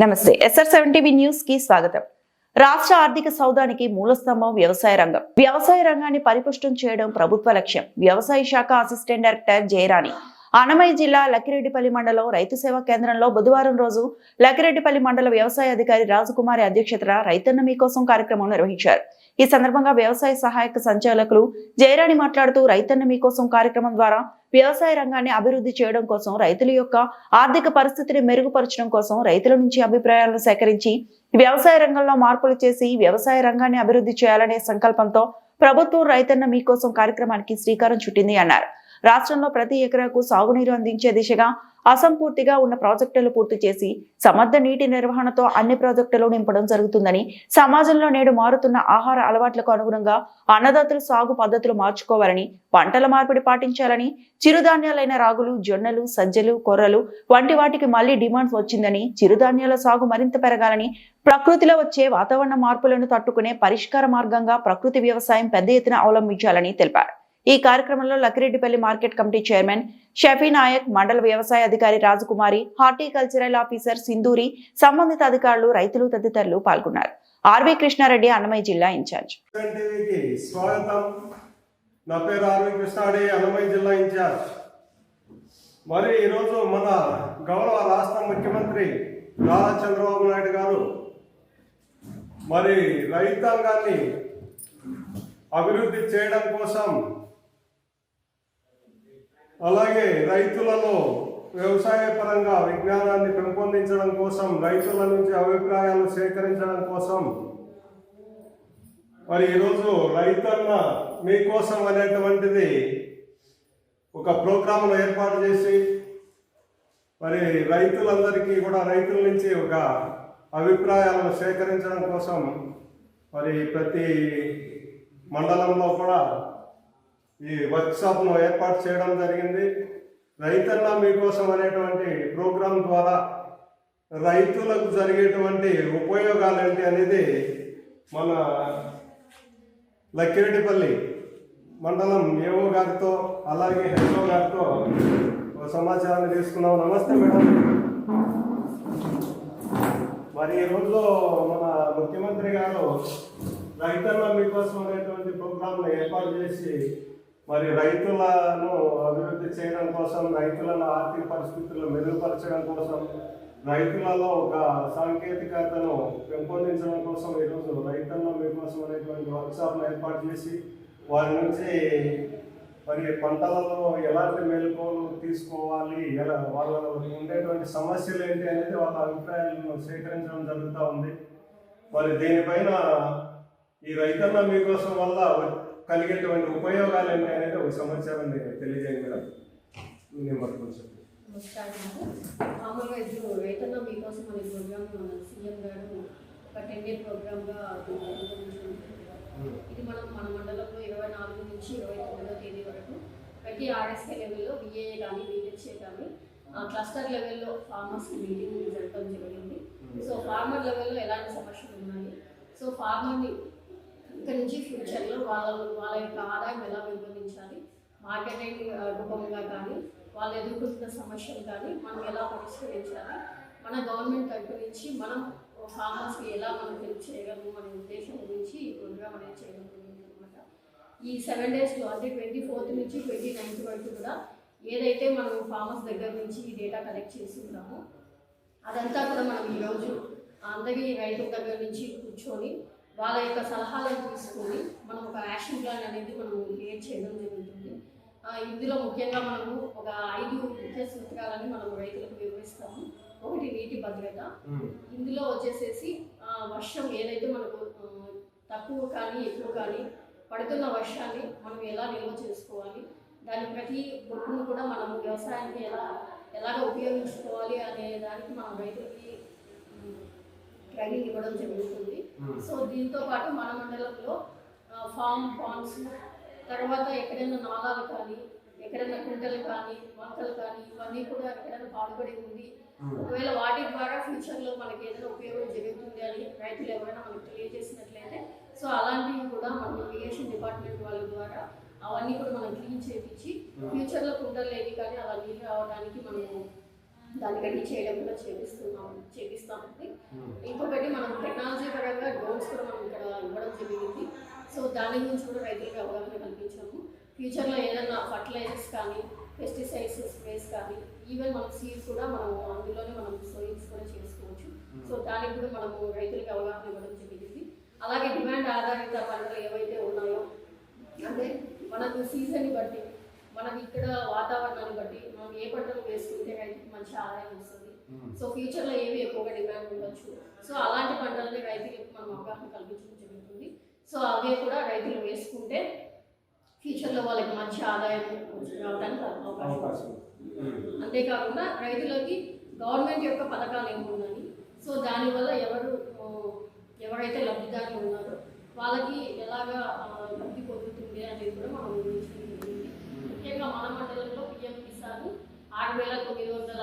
నమస్తే. SR seven TV న్యూస్కి స్వాగతం. రాష్ట్ర ఆర్థిక సౌదానికి మూలస్తంభం వ్యవసాయ రంగం. వ్యవసాయ రంగాన్ని పరిపుష్టం చేయడం ప్రభుత్వ లక్ష్యం. వ్యవసాయ శాఖ అసిస్టెంట్ డైరెక్టర్ జయరాణి. అన్నమయ్య జిల్లా లక్కిరెడ్డిపల్లి మండలం రైతు సేవా కేంద్రంలో బుధవారం రోజు లక్కిరెడ్డిపల్లి మండల వ్యవసాయ అధికారి రాజకుమారి అధ్యక్షతన రైతన్న మీకోసం కార్యక్రమం నిర్వహించారు. ఈ సందర్భంగా వ్యవసాయ సహాయక సంచాలకులు జయరాణి మాట్లాడుతూ రైతన్న మీకోసం కార్యక్రమం ద్వారా వ్యవసాయ రంగాన్ని అభివృద్ధి చేయడం కోసం రైతుల యొక్క ఆర్థిక పరిస్థితిని మెరుగుపరచడం కోసం రైతుల నుంచి అభిప్రాయాలను సేకరించి వ్యవసాయ రంగంలో మార్పులు చేసి వ్యవసాయ రంగాన్ని అభివృద్ధి చేయాలనే సంకల్పంతో ప్రభుత్వం రైతన్న మీకోసం కార్యక్రమానికి శ్రీకారం చుట్టింది అన్నారు. రాష్ట్రంలో ప్రతి ఎకరాకు సాగునీరు అందించే దిశగా అసంపూర్తిగా ఉన్న ప్రాజెక్టులు పూర్తి చేసి సమర్థ నీటి నిర్వహణతో అన్ని ప్రాజెక్టులు నింపడం జరుగుతుందని సమాజంలో నేడు మారుతున్న ఆహార అలవాట్లకు అనుగుణంగా అన్నదాతలు సాగు పద్ధతులు మార్చుకోవాలని పంటల మార్పిడి పాటించాలని చిరుధాన్యాలైన రాగులు జొన్నలు సజ్జలు కొర్రలు వంటి వాటికి మళ్ళీ డిమాండ్ వచ్చిందని చిరుధాన్యాల సాగు మరింత పెరగాలని ప్రకృతిలో వచ్చే వాతావరణ మార్పులను తట్టుకునే పరిష్కార మార్గంగా ప్రకృతి వ్యవసాయం పెద్ద ఎత్తున అవలంబించాలని తెలిపారు. ఈ కార్యక్రమంలో Lakkireddipalli market committee chairman Shafi Naik మండల వ్యవసాయ అధికారి రాజకుమారి హార్టికల్చరల్ ఆఫీసర్ సింధూరి సంబంధిత అధికారులు రైతులు తదితరులు పాల్గొన్నారు. ఆర్వి కృష్ణారెడ్డి అన్నమయ్య జిల్లా ఇన్ఛార్జ్. స్వాగతం. నా పేరు ఆర్వి కృష్ణాడి అన్నమయ్య జిల్లా ఇన్ఛార్జ్. మరి ఈరోజు మన గౌరవ రాష్ట్ర ముఖ్యమంత్రి నారా చంద్రబాబు నాయుడు గారు మరి రైతాంగాన్ని అభివృద్ధి చేయడం కోసం అలాగే రైతులలో వ్యవసాయ పరంగా విజ్ఞానాన్ని పెంపొందించడం కోసం రైతుల నుంచి అభిప్రాయాలు సేకరించడం కోసం. మరి ఈరోజు రైతన్న మీకోసం అనేటువంటిది ఒక ప్రోగ్రాంను ఏర్పాటు చేసి మరి రైతులందరికీ కూడా రైతుల నుంచి ఒక అభిప్రాయాలను సేకరించడం కోసం మరి ప్రతి మండలంలో కూడా ఈ వర్క్షాప్ను ఏర్పాటు చేయడం జరిగింది. రైతన్న మీకోసం అనేటువంటి ప్రోగ్రాం ద్వారా రైతులకు జరిగేటువంటి ఉపయోగాలు ఏంటి అనేది మన లక్కిరెడ్డిపల్లి మండలం ఏఓ గారితో అలాగే హెచ్ఓ గారితో సమాచారాన్ని తీసుకున్నాం. నమస్తే మేడం. మరి ఈ రోజులో మన ముఖ్యమంత్రి గారు రైతన్న మీకోసం అనేటువంటి ప్రోగ్రాంను ఏర్పాటు చేసి మరి రైతులను అభివృద్ధి చేయడం కోసం రైతులను ఆర్థిక పరిస్థితులను మెరుగుపరచడం కోసం రైతులలో ఒక సాంకేతికతను పెంపొందించడం కోసం ఈరోజు రైతుల్లో మీకోసం అనేటువంటి వర్క్షాప్ను ఏర్పాటు చేసి వారి నుంచి మరి పంటలలో ఎలాంటి మెలకువలు తీసుకోవాలి ఎలా వాళ్ళ ఉండేటువంటి సమస్యలు ఏంటి అనేది వాళ్ళ అభిప్రాయాలను సేకరించడం జరుగుతూ ఉంది. మరి దీనిపైన ఈ రైతన్న మీకోసం వల్ల కలిగేటువంటి ఉపయోగాలు ఏంటి అనేది ఒక సమాచారాన్ని తెలియజేయండి మేడం నేను పట్టుకొని నమస్కారం మామూలుగా ఇప్పుడు రైతన్న మీకోసం అనే ప్రోగ్రామ్ మన సీఎం గారు ఒక టెన్ ఇయర్ ప్రోగ్రామ్గా ఇది మనం మన మండలంలో ఇరవై నాలుగు నుంచి ఇరవై తొమ్మిదో తేదీ వరకు ప్రతి ఆర్ఎస్కే లెవెల్లో విఏఏ కానీ బీహెచ్ఏ కానీ క్లస్టర్ లెవెల్లో ఫార్మర్స్ మీటింగ్ జరపడం జరిగింది. సో ఫార్మర్ లెవెల్లో ఎలాంటి సమస్యలు ఉన్నాయి? సో ఫార్మర్ని ఇక్కడ నుంచి ఫ్యూచర్లో వాళ్ళ వాళ్ళ యొక్క ఆదాయం ఎలా పెంపొందించాలి మార్కెటింగ్ రూపంగా కానీ వాళ్ళు ఎదుర్కొంటున్న సమస్యలు కానీ మనం ఎలా పరిష్కరించాలి మన గవర్నమెంట్ తరపు నుంచి మనం ఫార్మర్స్కి ఎలా మనం హెల్ప్ చేయగలము అనే ఉద్దేశం గురించి ఈ ప్రోగ్రామ్ అనేది చేయడం అనమాట ఈ సెవెన్ డేస్లో అంటే ట్వంటీ ఫోర్త్ నుంచి ట్వంటీ నైన్త్ వరకు కూడా ఏదైతే మనం ఫార్మర్స్ దగ్గర నుంచి ఈ డేటా కలెక్ట్ చేసి ఉన్నామో అదంతా కూడా మనం ఈరోజు అందరి రైతుల దగ్గర నుంచి కూర్చొని వాళ్ళ యొక్క సలహాలను తీసుకొని మనం ఒక యాక్షన్ ప్లాన్ అనేది మనం క్రియేట్ చేయడం జరుగుతుంది. ఇందులో ముఖ్యంగా మనము ఒక ఐదు ముఖ్య సూత్రాలని మనం రైతులకు వివరిస్తాము. ఒకటి నీటి భద్రత. ఇందులో వచ్చేసేసి ఆ, వర్షం ఏదైతే మనకు తక్కువ కానీ ఎక్కువ కానీ పడుతున్న వర్షాన్ని మనం ఎలా నిల్వ చేసుకోవాలి? దాని ప్రతి బొట్టును కూడా మనం వ్యవసాయానికి ఎలా ఎలాగ ఉపయోగించుకోవాలి అనే దానికి మనం రైతులకి ట్రైనింగ్ ఇవ్వడం జరుగుతుంది. సో దీంతో పాటు మన మండలంలో ఫామ్ పాండ్స్ తర్వాత ఎక్కడైనా నాలాలు కానీ ఎక్కడైనా కుంటలు కానీ వంకలు కానీ ఇవన్నీ కూడా ఎక్కడైనా పాడుపడి ఉంది. ఒకవేళ వాటి ద్వారా ఫ్యూచర్లో మనకి ఏదైనా ఉపయోగం జరుగుతుంది అని రైతులు ఎవరైనా మనకు తెలియజేసినట్లయితే సో అలాంటివి కూడా మన ఇరిగేషన్ డిపార్ట్మెంట్ వాళ్ళ ద్వారా అవన్నీ కూడా మనం క్లీన్ చేయించి ఫ్యూచర్లో కుంటలు లేవి కానీ అలా నీళ్ళు రావడానికి మనము దాన్ని రెడీ చేయడం కూడా చేపిస్తున్నాం చేపిస్తామండి. ఇంకొకటి మనం టెక్నాలజీ పరంగా డ్రోన్స్ కూడా మనం ఇక్కడ ఇవ్వడం జరిగింది. సో దాని గురించి కూడా రైతులకు అవగాహన కల్పించాము. ఫ్యూచర్లో ఏదైనా ఫర్టిలైజర్స్ కానీ పెస్టిసైడ్స్ స్ప్రేస్ కానీ ఈవెన్ మనం సీడ్స్ కూడా మనం అందులోనే మనం సోయింగ్స్ కూడా చేసుకోవచ్చు. సో దానికి కూడా మనము రైతులకు అవగాహన ఇవ్వడం జరిగింది. అలాగే డిమాండ్ ఆధారిత పంటలు ఏవైతే ఉన్నాయో అంటే మనకు సీజన్ని బట్టి మనకి ఇక్కడ వాతావరణాన్ని బట్టి మనం ఏ పంటలు వేసుకుంటే రైతుకి మంచి ఆదాయం వస్తుంది. సో ఫ్యూచర్లో ఏవి ఎక్కువగా డిమాండ్ ఉండొచ్చు. సో అలాంటి పంటలని రైతులకు మనం అవగాహన కల్పించడం జరుగుతుంది. సో అవే కూడా రైతులు వేసుకుంటే ఫ్యూచర్లో వాళ్ళకి మంచి ఆదాయం రావడానికి అవకాశం అంతేకాకుండా రైతులకి గవర్నమెంట్ యొక్క పథకాలు ఏమి ఉన్నాయి. సో దానివల్ల ఎవరు ఎవరైతే లబ్ధిదారులు ఉన్నారో వాళ్ళకి ఎలాగా లబ్ధి పొందుతుంది అనేది కూడా మనం వివరించడం జరిగింది ముఖ్యంగా మన మండలంలో పిఎం కిసాన్ ఆరు వేల తొమ్మిది వందల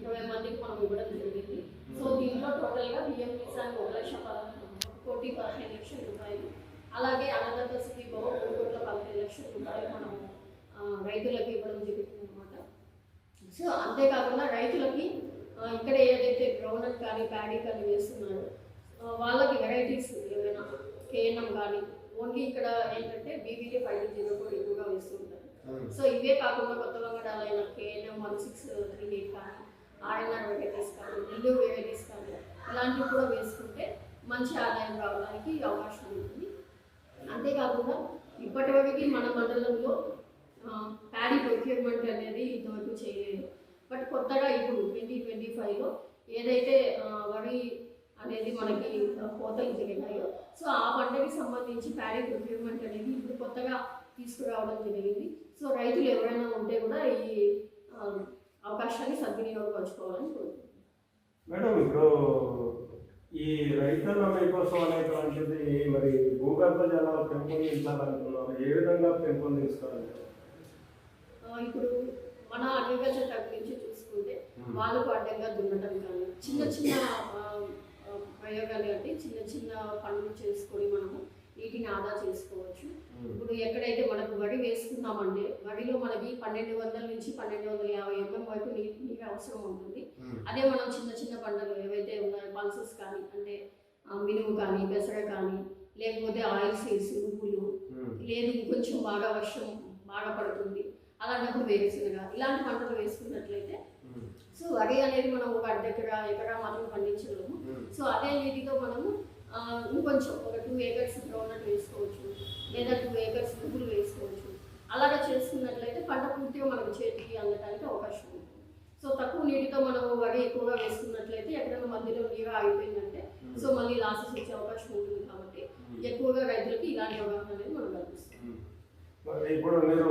ఇరవై మందికి మనం ఇవ్వడం జరిగింది సో దీంట్లో టోటల్గా పిఎం కిసాన్ ఒక లక్ష పదహారు ఒక కోటి పదిహేను లక్షల రూపాయలు అలాగే అన్నదాత సుఖీభవ మూడు కోట్ల పదిహేను లక్షల రూపాయలు మనం ఆ, రైతులకు ఇవ్వడం జరుగుతుంది అనమాట సో అంతేకాకుండా రైతులకి ఇక్కడ ఏదైతే గ్రౌండ్ కానీ ప్యాడీ కానీ వేస్తున్నారో వాళ్ళకి వెరైటీస్ ఏమైనా కేఎన్ఎం కానీ ఓన్లీ ఇక్కడ ఏంటంటే బీబీటీ ఫైవ్ జీరో కూడా ఎక్కువగా వేస్తుంటారు సో ఇవే కాకుండా కొత్త వంగడాలైన KNM one six three eight కానీ ఆర్ఎన్ఆర్ వెరైటీస్ కానీ నెల్లూరు వెరైటీస్ కానీ ఇలాంటివి కూడా వేసుకుంటే మంచి ఆదాయం రావడానికి అవకాశం ఉంటుంది. అంతేకాకుండా ఇప్పటివరకు మన మండలంలో ప్యాడీ ప్రొక్యూర్మెంట్ అనేది ఇంతవరకు చేయలేదు. బట్ కొత్తగా ఇప్పుడు ట్వంటీ ట్వంటీ ఫైవ్లో ఏదైతే వరి అనేది మనకి ఆ, కోతలు జరిగినాయో సో ఆ పంటకి సంబంధించి ప్యాడీ ప్రొక్యూర్మెంట్ అనేది ఇప్పుడు కొత్తగా తీసుకురావడం జరిగింది. సో రైతులు ఎవరైనా ఉంటే కూడా ఈ అవకాశాన్ని సద్వినియోగపరచుకోవాలని కోరుకుంటున్నాను. మేడం ఇప్పుడు ఈ రైతుల మీకోసం అనేటువంటిది మరి భూగర్భ జలాలు పెంపొందించాలంటున్నారు ఏ విధంగా పెంపొందించాలి ఇప్పుడు మన అగ్రికల్చర్ నుంచి చూసుకుంటే వాళ్ళకు అడ్డంగా దున్నటం కానీ చిన్న చిన్న ప్రయోగాలు అంటే చిన్న చిన్న పనులు చేసుకొని మనము నీటిని ఆదా చేసుకోవచ్చు. ఇప్పుడు ఎక్కడైతే మనకు వరి వేసుకున్నామంటే వరిలో మనకి పన్నెండు వందల నుంచి పన్నెండు వందల యాభై ఎంఎం వరకు నీరు నీరు అవసరం ఉంటుంది. అదే మనం చిన్న చిన్న పంటలు ఏవైతే ఉన్నాయో పల్సెస్ కానీ అంటే మినుము కానీ పెసర కానీ లేకపోతే ఆయిల్ సీడ్స్ నువ్వులు లేదు ఇంకొంచెం బాగా వర్షం బాగా పడుతుంది. అలాంటప్పుడు వేరుశనగ ఇలాంటి పంటలు వేసుకున్నట్లయితే సో వరి అనేది మనం ఒక అర్ధ ఎకరా ఎకరా మాత్రం పండించలేము. సో అదే నీటితో మనము ఇంకొంచెం ఒక టూ ఏకర్స్ గ్రౌండ్ వేసుకోవచ్చు లేదా టూ ఏకర్స్ నువ్వులు వేసుకోవచ్చు. అలాగా చేసుకున్నట్లయితే పంట పూర్తిగా మనకు చేతికి అందడానికి అవకాశం ఉంటుంది. సో తక్కువ నీటితో మనం వరి ఎక్కువగా వేసుకున్నట్లయితే ఎక్కడైనా మధ్యలో నీరు ఆగిపోయిందంటే సో మళ్ళీ లాసెస్ వచ్చే అవకాశం ఉంటుంది కాబట్టి ఎక్కువగా రైతులకి ఇలాంటి అవగాహన అనేది మనం కల్పిస్తాం. మరి ఇప్పుడు మీరు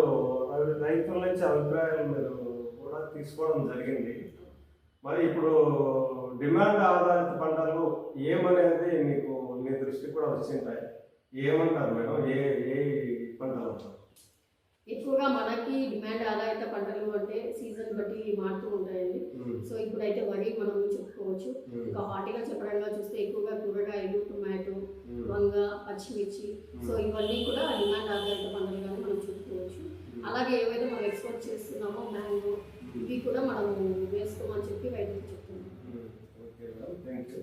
రైతుల నుంచి అభిప్రాయాలు మీరు కూడా తీసుకోవడం జరిగింది. మరి ఇప్పుడు డిమాండ్ ఆధారిత పంటలు ఏమనేది మీకు మీ దృష్టికి కూడా వచ్చింటాయి. ఏమంటారు మేడం? ఏ ఏ పంటలు? ఎక్కువగా మనకి డిమాండ్ ఆధారిత పంటలు అంటే సీజన్ బట్టి మారుతూ ఉంటాయండి. సో ఇప్పుడైతే వరి మనం చెప్పుకోవచ్చు. ఇంకా హార్టికల్చర్ పరంగా చూస్తే ఎక్కువగా కూరగాయలు టొమాటో వంగ పచ్చిమిర్చి. సో ఇవన్నీ కూడా డిమాండ్ ఆధారిత పంటలుగా అలాగే ఏవైతే మనం ఎక్స్పోర్ట్ చేస్తున్నామో మ్యాంగో ఇవి కూడా మనం వేసుకోమని చెప్పి రైతులకు చెప్తున్నాం మేడం థ్యాంక్ యూ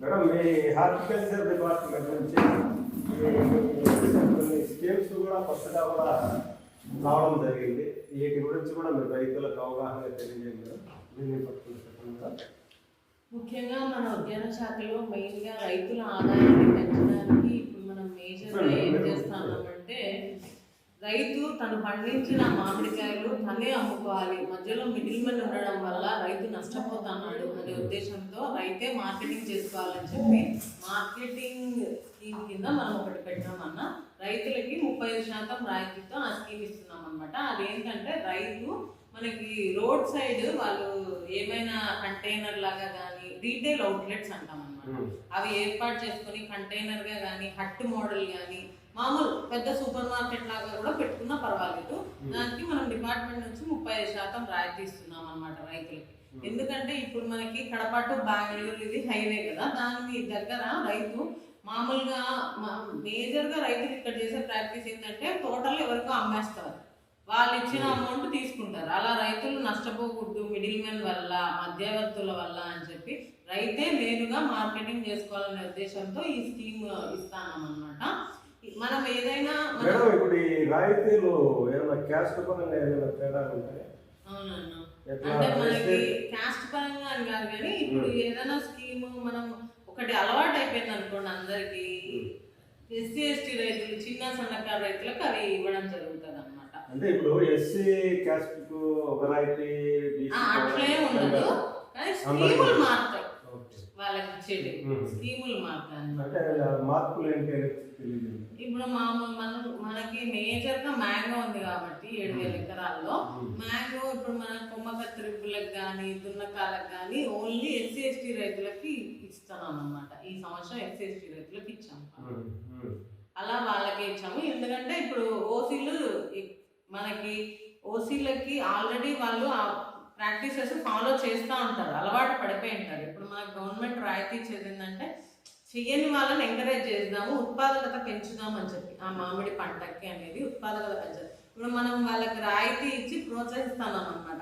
మేడం మీ హార్టికల్చర్ డిపార్ట్మెంట్ నుంచి కొన్ని స్కీమ్స్ కూడా కొత్తగా కూడా రావడం జరిగింది. వీటి గురించి కూడా మీరు రైతులకు అవగాహన తెలియజేయండి మేడం. దీన్ని. ముఖ్యంగా మన ఉద్యాన శాఖలో మెయిన్గా రైతుల ఆదాయాన్ని పెంచడానికి రైతు తను పండించిన మామిడికాయలు తనే అమ్ముకోవాలి. మధ్యలో మిడిల్ మెన్ ఉండడం వల్ల రైతు నష్టపోతున్నాడు అనే ఉద్దేశంతో రైతే మార్కెటింగ్ చేసుకోవాలని చెప్పి మార్కెటింగ్ స్కీమ్ కింద మనం ఒకటి పెట్టామన్న రైతులకి ముప్పై శాతం రాయితీతో ఆ స్కీమ్ ఇస్తున్నాం అనమాట అదేంటంటే రైతు మనకి రోడ్ సైడ్ వాళ్ళు ఏమైనా కంటైనర్ లాగా కానీ రీటైల్ అవుట్లెట్స్ అంటాం అనమాట అవి ఏర్పాటు చేసుకొని కంటైనర్గా కానీ హట్ మోడల్ కానీ మామూలు పెద్ద సూపర్ మార్కెట్ లాగా కూడా పెట్టుకున్నా పర్వాలేదు. దానికి మనం డిపార్ట్మెంట్ నుంచి ముప్పై ఐదు శాతం రాయితీ ఇస్తున్నాం అనమాట రైతులకి. ఎందుకంటే ఇప్పుడు మనకి కడప టు బెంగళూరు ఇది హైవే కదా దాని దగ్గర రైతు మామూలుగా మేజర్గా రైతులు ఇక్కడ చేసే ప్రాక్టీస్ ఏంటంటే తోటలు ఎవరికో అమ్మేస్తారు. వాళ్ళు ఇచ్చిన అమౌంట్ తీసుకుంటారు. అలా రైతులు నష్టపోకూడదు మిడిల్ మెన్ వల్ల మధ్యవర్తుల వల్ల అని చెప్పి రైతే నేరుగా మార్కెటింగ్ చేసుకోవాలనే ఉద్దేశంతో ఈ స్కీమ్ ఇస్తానన్నమాట. మనం ఏదైనా మేడం ఇప్పుడు ఈ రాయితీలు ఏమైనా క్యాస్ట్ పరంగా ఏమైనా తేడా ఉంటాయి అంటే మనకి కాస్ట్ పరంగా అని కాదు కానీ ఇప్పుడు. ఏదైనా స్కీమ్ మనం ఒకటి అలవాటు అయిపోయింది అనుకోండి అందరికి ఎస్సీ ఎస్టీ రైతులు చిన్న సన్నకారు రైతులకు అవి ఇవ్వడం జరుగుతుంది అనమాట అంటే ఇప్పుడు ఎస్సీ క్యాస్ట్ ఒక రాయితీ BC అట్లే ఉండదు కానీ. స్కీములు మారుతాయి. వాళ్ళకి ఇచ్చేది. స్కీములు తెలియదు. ఇప్పుడు మా మన మనకి మేజర్గా మ్యాంగో ఉంది కాబట్టి ఏడు వేల ఎకరాల్లో. మ్యాంగో ఇప్పుడు మన కొమ్మ కత్తిరింపులకు కానీ దున్నకాలకు కానీ ఓన్లీ ఎస్సీ ఎస్టీ రైతులకి ఇస్తున్నాం అన్నమాట ఈ సంవత్సరం ఎస్సీ ఎస్టీ రైతులకు ఇచ్చాము. అలా వాళ్ళకే ఇచ్చాము. ఎందుకంటే ఇప్పుడు ఓసీలు మనకి ఓసీలకి ఆల్రెడీ వాళ్ళు ప్రాక్టీసెస్ ఫాలో చేస్తూ ఉంటారు. అలవాటు పడిపోయి ఉంటారు. ఇప్పుడు మన గవర్నమెంట్ రాయితీ ఇచ్చేది ఏంటంటే చెయ్యని వాళ్ళని ఎంకరేజ్ చేద్దాము ఉత్పాదకత పెంచుదామని చెప్పి. ఆ మామిడి పంటకి అనేది ఉత్పాదకత పెంచాలి ఇప్పుడు మనం వాళ్ళకి రాయితీ ఇచ్చి ప్రోత్సహిస్తాం అనమాట